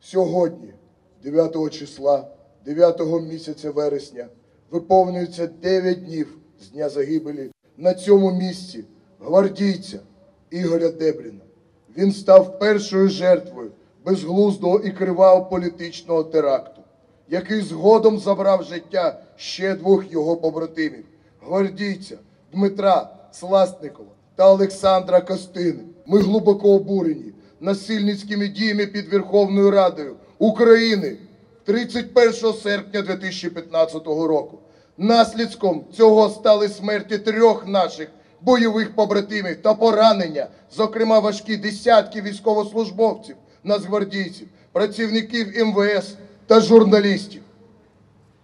Сьогодні, 9 числа, 9 місяця вересня, виповнюється 9 днів з дня загибелі на цьому місці гвардійця Ігоря Дебріна. Він став першою жертвою безглуздого і кривавого політичного теракту, який згодом забрав життя ще двох його побратимів гвардійця Дмитра Сласникова та Олександра Костини. Ми глибоко обурені насильницькими діями під Верховною Радою України 31 серпня 2015 року. Наслідком цього стали смерті трьох наших бойових побратимів та поранення, зокрема важкі десятки військовослужбовців, нацгвардійців, працівників МВС та журналістів.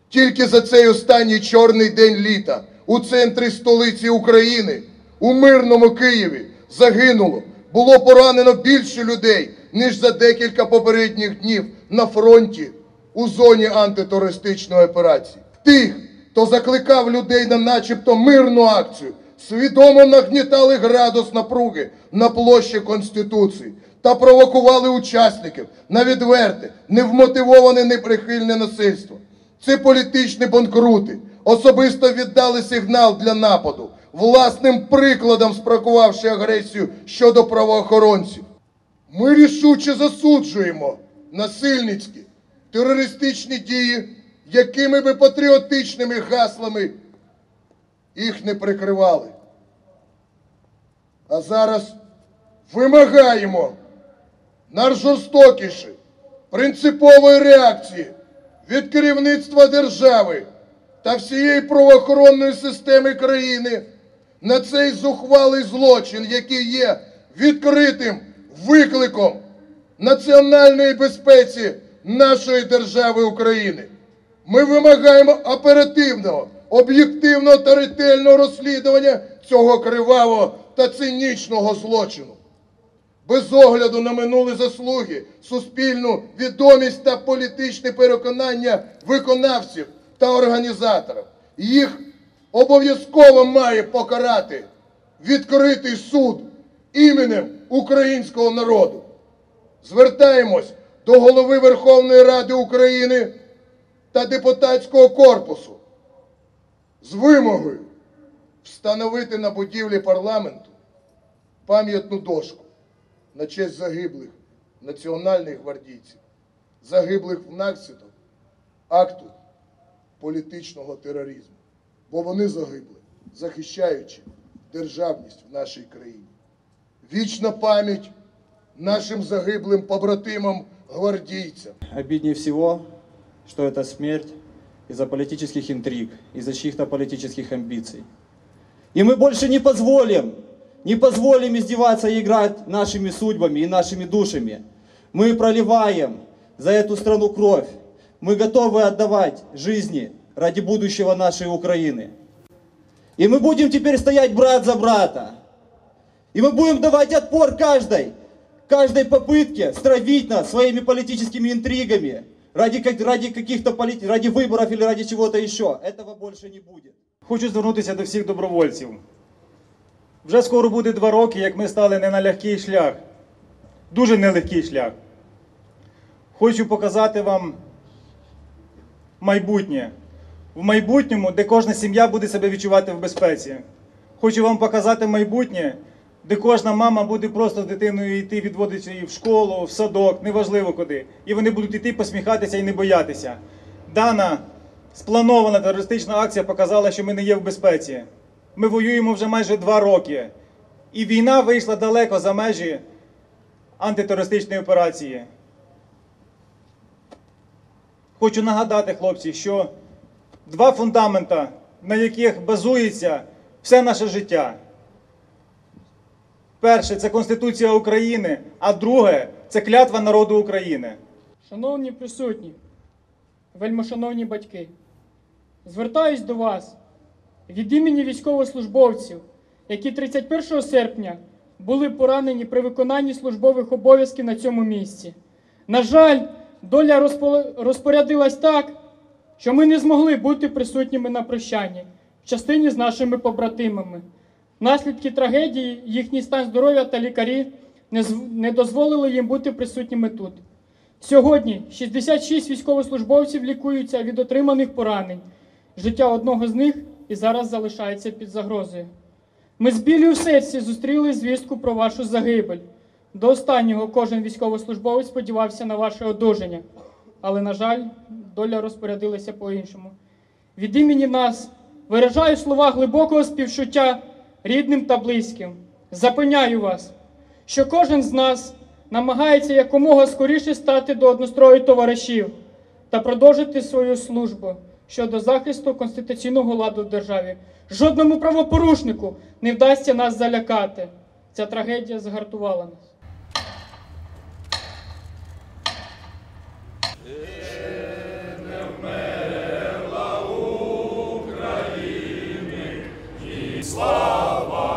Тільки за цей останній чорний день літа у центрі столиці України, у мирному Києві, загинуло, було поранено більше людей, ніж за декілька попередніх днів на фронті у зоні антитерористичної операції. Тих, хто закликав людей на начебто мирну акцію, свідомо нагнітали градус напруги на площі Конституції та провокували учасників на відверте, невмотивоване неприхильне насильство. Ці політичні банкрути особисто віддали сигнал для нападу, власним прикладом спракувавши агресію щодо правоохоронців. Ми рішуче засуджуємо насильницькі терористичні дії, якими би патріотичними гаслами їх не прикривали. А зараз вимагаємо найжорстокіші принципової реакції від керівництва держави та всієї правоохоронної системи країни на цей зухвалий злочин, який є відкритим викликом національної безпеці нашої держави України. Ми вимагаємо оперативного, об'єктивного та ретельного розслідування цього кривавого та цинічного злочину без огляду на минулі заслуги, суспільну відомість та політичне переконання виконавців та організаторів. Їх обов'язково має покарати відкритий суд іменем українського народу. Звертаємось до голови Верховної Ради України та депутатського корпусу з вимогою встановити на будівлі парламенту пам'ятну дошку на честь загиблих національних гвардійців, загиблих внаслідок акту політичного тероризму. Бо вони загибли, захищаючи державність в нашій країні. Вічна пам'ять нашим загиблим побратимам гвардійцям. Обиднее всего, что это смерть из-за политических интриг, из-за чьих-то политических амбиций. И мы больше не позволим, не позволим издеваться и играть нашими судьбами и нашими душами. Мы проливаем за эту страну кровь. Мы готовы отдавать жизни ради будущего нашей Украины. И мы будем теперь стоять брат за брата. И мы будем давать отпор каждой, каждой попытке стравить нас своими политическими интригами ради, ради каких-то полит- ради выборов или ради чего-то еще. Этого больше не будет. Хочу звернутися до всіх добровольців. Вже скоро буде два роки, як ми стали не на легкий шлях. Дуже нелегкий шлях. Хочу показати вам майбутнє. В майбутньому, де кожна сім'я буде себе відчувати в безпеці. Хочу вам показати майбутнє, де кожна мама буде просто з дитиною йти, відводити її в школу, в садок, неважливо куди. І вони будуть йти посміхатися і не боятися. Дана спланована терористична акція показала, що ми не є в безпеці. Ми воюємо вже майже два роки. І війна вийшла далеко за межі антитерористичної операції. Хочу нагадати, хлопці, що два фундамента, на яких базується все наше життя. Перше це Конституція України, а друге це клятва народу України. Шановні присутні, вельмишановні батьки, звертаюсь до вас від імені військовослужбовців, які 31 серпня були поранені при виконанні службових обов'язків на цьому місці. На жаль, доля розпорядилась так, що ми не змогли бути присутніми на прощанні в частині з нашими побратимами. Наслідки трагедії, їхній стан здоров'я та лікарі не, дозволили їм бути присутніми тут. Сьогодні 66 військовослужбовців лікуються від отриманих поранень. Життя одного з них і зараз залишається під загрозою. Ми з білі у серці зустріли звістку про вашу загибель. До останнього кожен військовослужбовець сподівався на ваше одужання, але, на жаль, доля розпорядилася по-іншому. Від імені нас виражаю слова глибокого співчуття рідним та близьким. Запевняю вас, що кожен з нас намагається якомога скоріше стати до однострою товаришів та продовжити свою службу щодо захисту конституційного ладу в державі. Жодному правопорушнику не вдасться нас залякати. Ця трагедія загартувала нас. Slava!